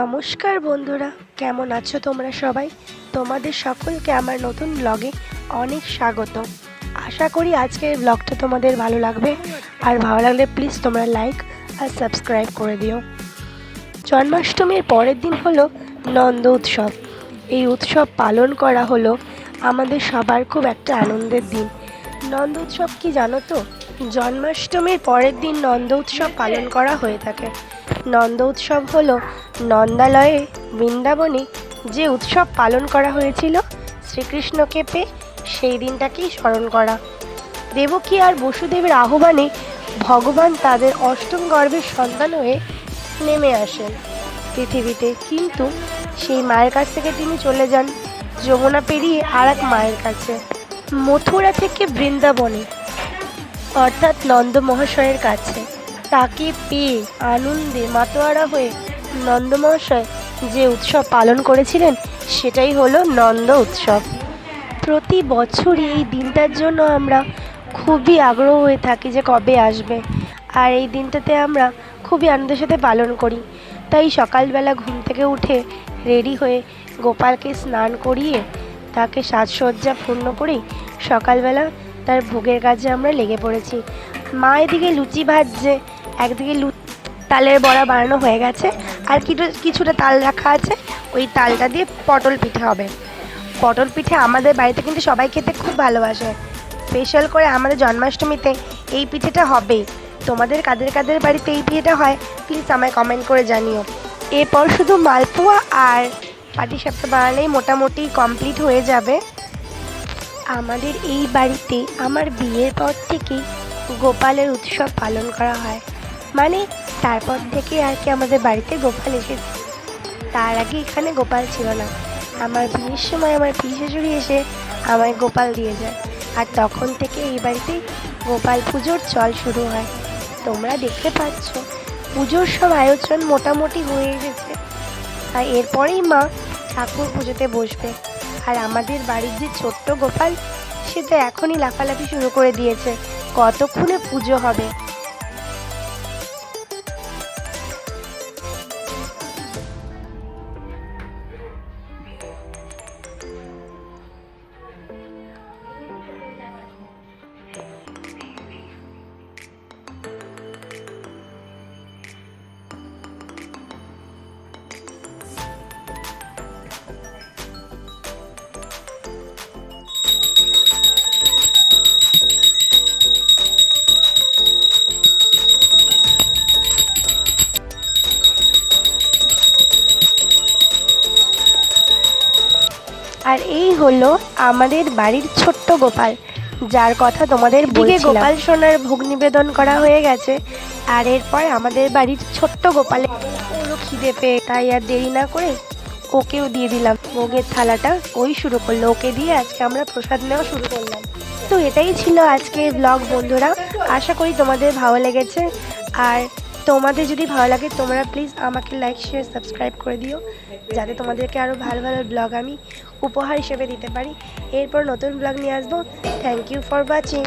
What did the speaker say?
নমস্কার বন্ধুরা, কেমন আছো তোমরা সবাই? তোমাদের সকলকে আমার নতুন ব্লগে অনেক স্বাগত। আশা করি আজকের ব্লগটা তোমাদের ভালো লাগবে। আর ভালো লাগলে প্লিজ তোমরা লাইক আর সাবস্ক্রাইব করে দিও। জন্মাষ্টমীর পরের দিন হলো নন্দ উৎসব। এই উৎসব পালন করা হলো আমাদের সবার খুব একটা আনন্দের দিন। নন্দ উৎসব কি জানো তো? জন্মাষ্টমীর পরের দিন নন্দ উৎসব পালন করা হয়ে থাকে। নন্দ উৎসব হল নন্দালয়ে বৃন্দাবনে যে উৎসব পালন করা হয়েছিল শ্রীকৃষ্ণকে পেয়ে সেই দিনটাকেই স্মরণ করা। দেবকী আর বসুদেবের আহ্বানে ভগবান তাদের অষ্টম গর্ভের সন্তান হয়ে নেমে আসেন পৃথিবীতে। কিন্তু সেই মায়ের কাছ থেকে তিনি চলে যান, যমুনা পেরিয়ে আর এক মায়ের কাছে। মথুরা থেকে বৃন্দাবনে। অর্থাৎ নন্দ মহাশয়ের কাছে। তাকে পেয়ে আনন্দে মাতোয়ারা হয়ে নন্দ মহাশয় যে উৎসব পালন করেছিলেন, সেটাই হলো নন্দ উৎসব। প্রতি বছরই এই দিনটার জন্য আমরা খুবই আগ্রহ হয়ে থাকি যে কবে আসবে। আর এই দিনটাতে আমরা খুবই আনন্দের সাথে পালন করি। তাই সকালবেলা ঘুম থেকে উঠে রেডি হয়ে গোপালকে স্নান করিয়ে তাকে সাজসজ্জা পূর্ণ করেই সকালবেলা তার ভোগের কাজে আমরা লেগে পড়েছি। মা এদিকে লুচি ভাজছে, একদিকে লু তালের বড়া বানানো হয়ে গেছে, আর কিছু কিছুটা তাল রাখা আছে, ওই তালটা দিয়ে পটল পিঠে হবে। পটল পিঠে আমাদের বাড়িতে কিন্তু সবাই খেতে খুব ভালোবাসে। স্পেশাল করে আমাদের জন্মাষ্টমীতে এই পিঠেটা হবেই। তোমাদের কাদের কাদের বাড়িতে এই পিঠেটা হয় প্লিজ আমায় কমেন্ট করে জানিও। এরপর শুধু মালপোয়া আর পাটিসাপটা বানালেই মোটামুটি কমপ্লিট হয়ে যাবে। আমাদের এই বাড়িতে আমার বিয়ের পর থেকেই গোপালের উৎসব পালন করা হয়। মানে তারপর থেকে আর কি আমাদের বাড়িতে গোপাল এসেছে। তার আগে এখানে গোপাল ছিল না। আমার বিয়ের সময় আমার পিসেশুড়ি এসে আমায় গোপাল দিয়ে যায়। আর তখন থেকে এই বাড়িতে গোপাল পুজোর চল শুরু হয়। তোমরা দেখতে পাচ্ছ, পুজোর সব আয়োজন মোটামুটি হয়ে গেছে। আর এরপরেই মা ঠাকুর পুজোতে বসবে। আর আমাদের বাড়ির যে ছোট্ট গোপাল, সে তো এখনই লাফালাফি শুরু করে দিয়েছে। কতক্ষণে পুজো হবে? আর এই হলো আমাদের বাড়ির ছোট্ট গোপাল যার কথা তোমাদের দিকে গোপাল সোনার ভোগ নিবেদন করা হয়ে গেছে আর এরপর আমাদের বাড়ির ছোট্ট গোপালে ওরও খিদে পেয়ে তাই আর দেরি না করে ওকেও দিয়ে দিলাম। ভোগের থালাটা ওই শুরু করল ওকে দিয়ে আজকে আমরা প্রসাদ নেওয়া শুরু করলাম। তো এটাই ছিল আজকের ব্লগ বন্ধুরা আশা করি তোমাদের ভালো লেগেছে। আর তোমাদের যদি ভালো লাগে তোমরা প্লিজ আমাকে লাইক শেয়ার সাবস্ক্রাইব করে দিও যাতে তোমাদেরকে আরও ভালো ভালো ব্লগ আমি উপহার হিসেবে দিতে পারি। এরপর নতুন ব্লগ নিয়ে আসব। Thank you for watching